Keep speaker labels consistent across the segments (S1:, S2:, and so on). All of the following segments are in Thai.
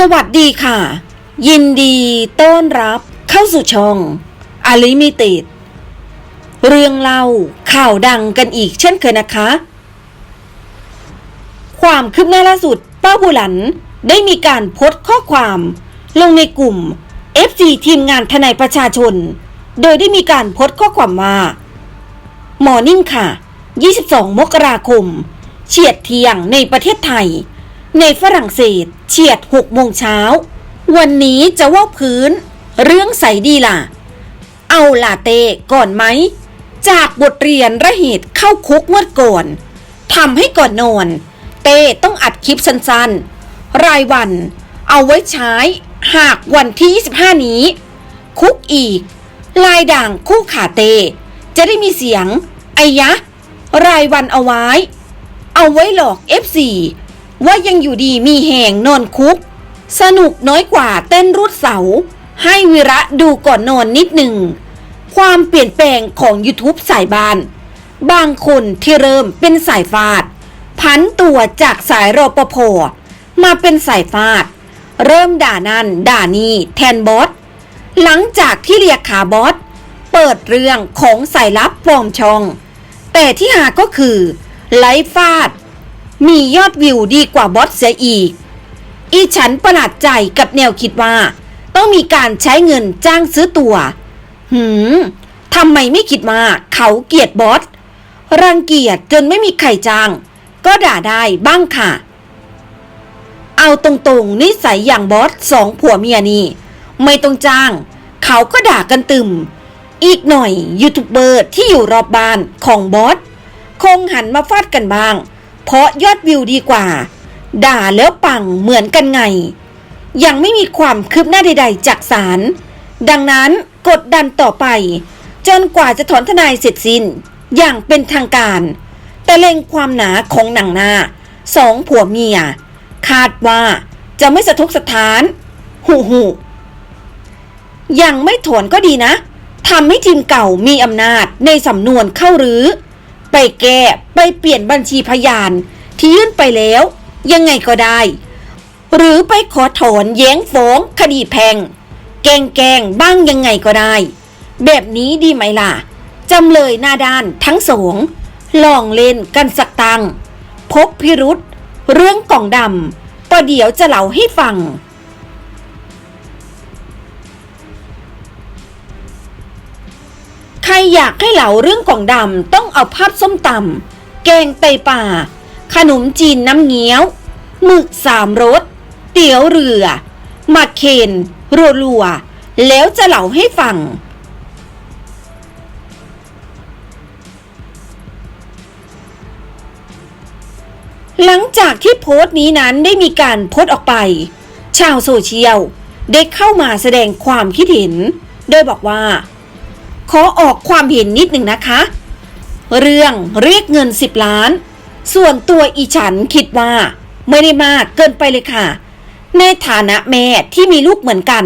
S1: สวัสดีค่ะ ยินดีต้อนรับเข้าสู่ช่องอลิมิติดเรื่องเล่าข่าวดังกันอีกเช่นเคยนะคะ ความคืบหน้าล่าสุดป้าบุหลันได้มีการโพสต์ข้อความลงในกลุ่ม FC ทีมงานทนายประชาชน โดยได้มีการโพสต์ข้อความว่าหมอนิ่งค่ะ 22 มกราคม เฉียดเทียงในประเทศไทย ในฝรั่งเศสเฉียด6โมงเช้า วันนี้จะว่าพื้น เรื่องใสดีล่ะ เอาลาเต้ก่อนไหม จากบทเรียนระเหตุเข้าคุกเมื่อก่อนทำให้ก่อนนอน เต้ต้องอัดคลิปสั้นๆ รายวันเอาไว้ใช้หากวันที่ 25 นี้ คุกอีก ลายด่างคู่ขาเต จะได้มีเสียงไอยะ รายวันเอาไว้ เอาไว้หลอก F4 ว่ายังอยู่ดีมีแหงนอนคุก สนุกน้อยกว่าเต้นรุดเสา ให้วิระดูก่อนนอนนิดหนึ่ง ความเปลี่ยนแปลงของ YouTube สายบาน บางคนที่เริ่มเป็นสายฟาด พันตัวจากสายรปภมาเป็นสายฟาด เริ่มด่านั่นด่านี่แทนบอสหลังจากที่เรียกขาบอสเปิดเรื่องของสายลับปลอมช่อง แต่ที่หาก็คือไลฟ์ฟาด มียอดวิวดีกว่าบอสเสียอีก อีฉันประหลาดใจกับแนวคิดว่า ต้องมีการใช้เงินจ้างซื้อตัว หืมทำไมไม่คิดว่าเขาเกลียดบอสรังเกียจจนไม่มีใครจ้าง ก็ด่าได้บ้างค่ะ เอาตรงๆ นิสัยอย่างบอสสองผัวเมียนี่ ไม่ต้องจ้าง เขาก็ด่ากันตึม อีกหน่อยยูทูบเบอร์ที่อยู่รอบบ้านของบอสคงหันมาฟาดกันบ้าง เพราะยอดวิวดีกว่า ด่าแล้วปังเหมือนกันไง ยังไม่มีความคืบหน้าใด ๆ จากศาลดังนั้นกดดันต่อไป จนกว่าจะถอนทนายเสร็จสิ้นอย่างเป็นทางการ แต่เล็งความหนาของหนังหน้าสองผัวเมีย คาดว่าจะไม่สะทกสะท้านหูหูยังไม่ถอนก็ดีนะทำให้ทีมเก่ามีอำนาจในสำนวนเข้ารื้อ ไปแก้ ไปเปลี่ยนบัญชีพยาน ที่ยื่นไปแล้ว ยังไงก็ได้ หรือไปขอถอนแย้งฟ้องคดีแพงแกงแกงบ้างยังไงก็ได้ แบบนี้ดีไหมล่ะจำเลยหน้าด้านทั้งสองลองเล่นกันสักตังพบพิรุษเรื่องกล่องดำประเดี๋ยวจะเล่าให้ฟังใครอยากให้เหลาเรื่องกล่องดำต้องเอาภาพส้มตำ แกงไตป่า ขนมจีนน้ำเงี้ยว หมึกสามรส เตี๋ยวเรือ มาเคนรัวๆแล้วจะเล่าให้ฟัง หลังจากที่โพสต์นี้นั้นได้มีการโพสต์ออกไป ชาวโซเชียลได้เข้ามาแสดงความคิดเห็น โดยบอกว่า ขอออกความเห็นนิดหนึ่งนะคะ เรื่องเรียกเงิน 10 ล้าน ส่วนตัวอีฉันคิดว่า ไม่ได้มากเกินไปเลยค่ะ ในฐานะแม่ที่มีลูกเหมือนกัน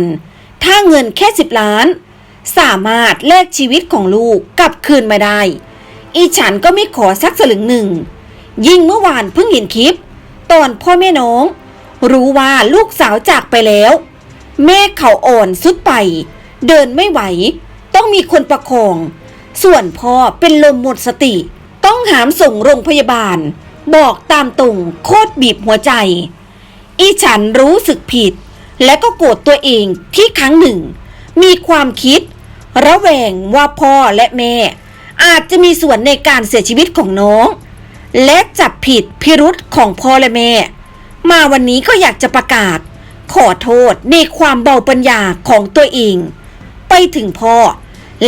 S1: ถ้าเงินแค่ 10 ล้าน สามารถแลกชีวิตของลูกกลับคืนมาได้ อีฉันก็ไม่ขอสักสลึงหนึ่ง ยิ่งเมื่อวานเพิ่งเห็นคลิป ตอนพ่อแม่น้อง รู้ว่าลูกสาวจากไปแล้ว แม่เขาอ่อนสุดไป เดินไม่ไหว ต้องมีคนประคอง ส่วนพ่อเป็นลมหมดสติ ต้องหามส่งโรงพยาบาล บอกตามตรงโคตรบีบหัวใจ อีฉันรู้สึกผิด และก็โกรธตัวเองที่ครั้งหนึ่ง มีความคิด ระแวงว่าพ่อและแม่ อาจจะมีส่วนในการเสียชีวิตของน้อง และจับผิดพิรุษของพ่อและแม่ มาวันนี้ก็อยากจะประกาศ ขอโทษในความเบาปัญญาของตัวเอง ไปถึงพ่อ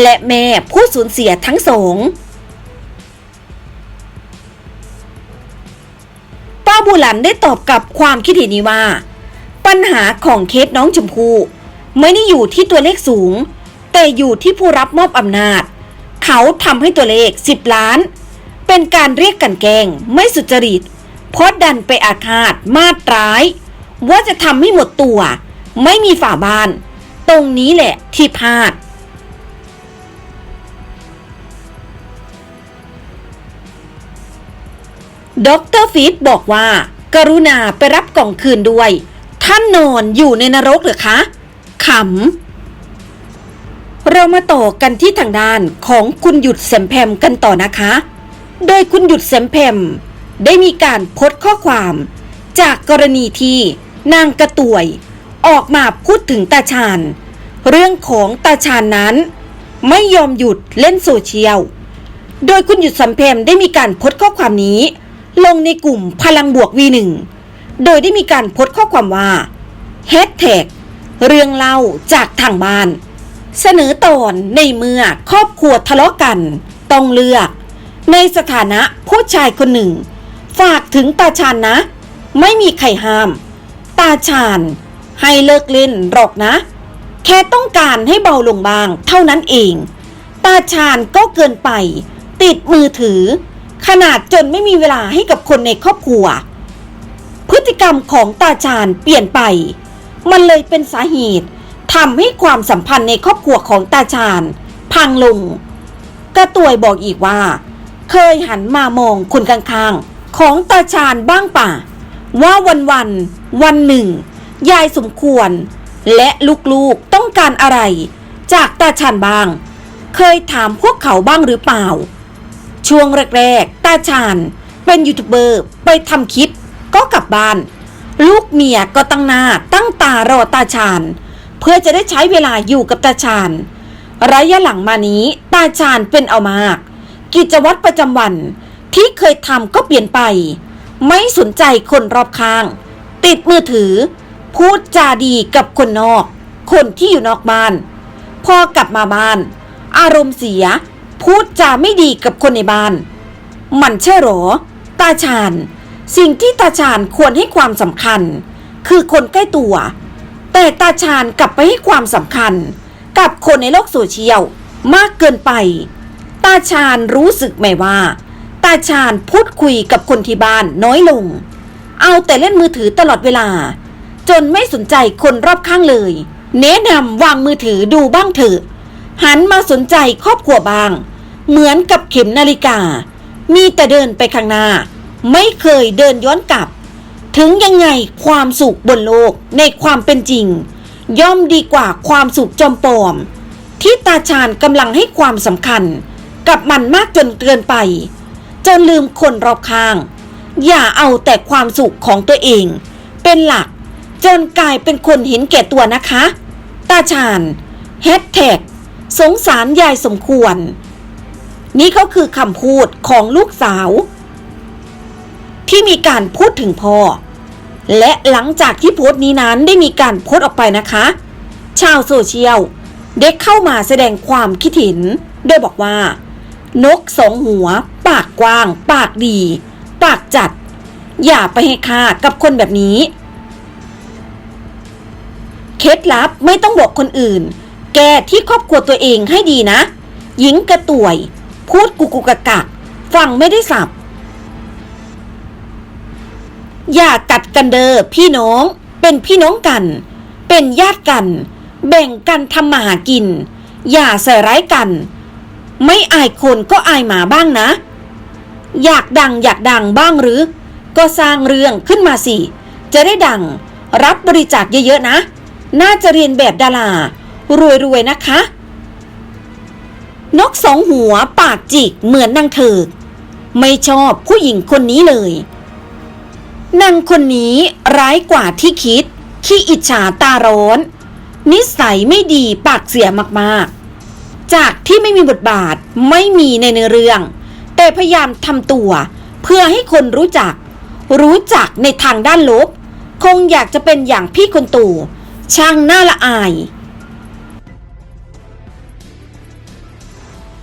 S1: และแม่ผู้สูญเสียทั้งสองป้าบุหลันได้ตอบกับความคิดเห็นนี้ว่า ปัญหาของเคสน้องชมพู่ไม่ได้อยู่ที่ตัวเลขสูง แต่อยู่ที่ผู้รับมอบอำนาจ เขาทำให้ตัวเลข 10 ล้าน เป็นการเรียกกลันแกล้งไม่สุจริตเพราะดันไปอาฆาตมาตร้าย ว่าจะทำให้หมดตัว ไม่มีฝาบาน ตรงนี้แหละที่พลาด ดรฟีดบอกว่า กรุณาไปรับกล่องคืนด้วย ท่านนอนอยู่ในนรกหรือคะขำเรามาต่อกันที่ทางด้านของคุณหยุดแสมแพมกันต่อนะคะ โดยคุณหยุดแสมแพมได้มีการโพสต์ข้อความ จากกรณีที่นางกระต่วย ออกมาพูดถึงตาชาญเรื่องของตาชาญนั้น ไม่ยอมหยุดเล่นโซเชียล โดยคุณหยุดสัมเพมได้มีการโพสต์ข้อความนี้ ลงในกลุ่มพลังบวก V1 โดยได้มีการโพสต์ข้อความว่าแฮชแท็กเรื่องเล่าจากทางบ้าน เสนอตอนในเมื่อครอบครัวทะเลาะกัน ต้องเลือก ในสถานะผู้ชายคนหนึ่ง ฝากถึงตาชาญนะ ไม่มีใครห้าม ตาชาญให้เลิกเล่นหรอกนะ แค่ต้องการให้เบาลงบ้างเท่านั้นเอง ตาชาญก็เกินไป ติดมือถือ ขนาดจนไม่มีเวลาให้กับคนในครอบครัว พฤติกรรมของตาชาญเปลี่ยนไป มันเลยเป็นสาเหตุทำให้ความสัมพันธ์ในครอบครัวของตาชาญพังลงกระตวยบอกอีกว่า เคยหันมามองคนข้างๆ ของตาชาญบ้างป่ะ ว่าวันวันวันหนึ่ง ยายสมควร และลูกๆต้องการอะไร จากตาชาญบ้าง เคยถามพวกเขาบ้างหรือเปล่า ช่วงแรกๆ ตาชาญเป็นยูทูบเบอร์ไปทำคลิปก็กลับบ้าน ลูกเมียก็ตั้งหน้าตั้งตารอตาชาญเพื่อจะได้ใช้เวลาอยู่กับตาชาญระยะหลังมานี้ตาชาญเป็นเอามาก กิจวัตรประจำวันที่เคยทำก็เปลี่ยนไป ไม่สนใจคนรอบข้าง ติดมือถือ พูดจาดีกับคนนอก คนที่อยู่นอกบ้าน พอกลับมาบ้าน อารมณ์เสีย พูดจาไม่ดีกับคนในบ้าน มันใช่หรอ ตาชาญ สิ่งที่ตาชาญควรให้ความสำคัญ คือคนใกล้ตัว แต่ตาชาญกลับไปให้ความสำคัญ กับคนในโลกโซเชียลมากเกินไป ตาชาญรู้สึกไหมว่า ตาชาญพูดคุยกับคนที่บ้านน้อยลง เอาแต่เล่นมือถือตลอดเวลา จนไม่สนใจคนรอบข้างเลย แนะนำวางมือถือดูบ้างเถอะหันมาสนใจครอบครัวบ้าง เหมือนกับเข็มนาฬิกา มีแต่เดินไปข้างหน้า ไม่เคยเดินย้อนกลับ ถึงยังไงความสุขบนโลกในความเป็นจริง ย่อมดีกว่าความสุขจอมปลอม ที่ตาชาญกำลังให้ความสำคัญ กับมันมากจนเกินไป จนลืมคนรอบข้าง อย่าเอาแต่ความสุขของตัวเอง เป็นหลักจนกลายเป็นคนเห็นแก่ตัวนะคะ ตาชาญแฮชแท็กสงสารยายสมควร นี่เขาคือคำพูดของลูกสาว ที่มีการพูดถึงพ่อ และหลังจากที่โพสต์นี้นั้นได้มีการโพสต์ออกไปนะคะ ชาวโซเชียลได้เข้ามาแสดงความคิดเห็นโดยบอกว่า นกสองหัว ปากกว้าง ปากดี ปากจัด อย่าไปให้ค่ากับคนแบบนี้ เคล็ดลับไม่ต้องบอกคนอื่น แกที่ครอบครัวตัวเองให้ดีนะ หญิงกระต่วย พูดกุกุกะกะ ฟังไม่ได้สับ อย่ากัดกันเด้อพี่น้อง เป็นพี่น้องกัน เป็นญาติกัน แบ่งกันทำมาหากิน อย่าใส่ร้ายกัน ไม่อายคนก็อายหมาบ้างนะ อยากดังอยากดังบ้างหรือ ก็สร้างเรื่องขึ้นมาสิ จะได้ดัง รับบริจาคเยอะๆนะ น่าจะเรียนแบบดารารวยๆนะคะ นกสองหัวปากจิกเหมือนนางเถิกไม่ชอบผู้หญิงคนนี้เลยนางคนนี้ร้ายกว่าที่คิด ขี้อิจฉาตาร้อน นิสัยไม่ดีปากเสียมากๆ จากที่ไม่มีบทบาทไม่มีในเนื้อเรื่อง แต่พยายามทำตัว เพื่อให้คนรู้จัก รู้จักในทางด้านลบ คงอยากจะเป็นอย่างพี่คนตู่ช่างน้าละอาย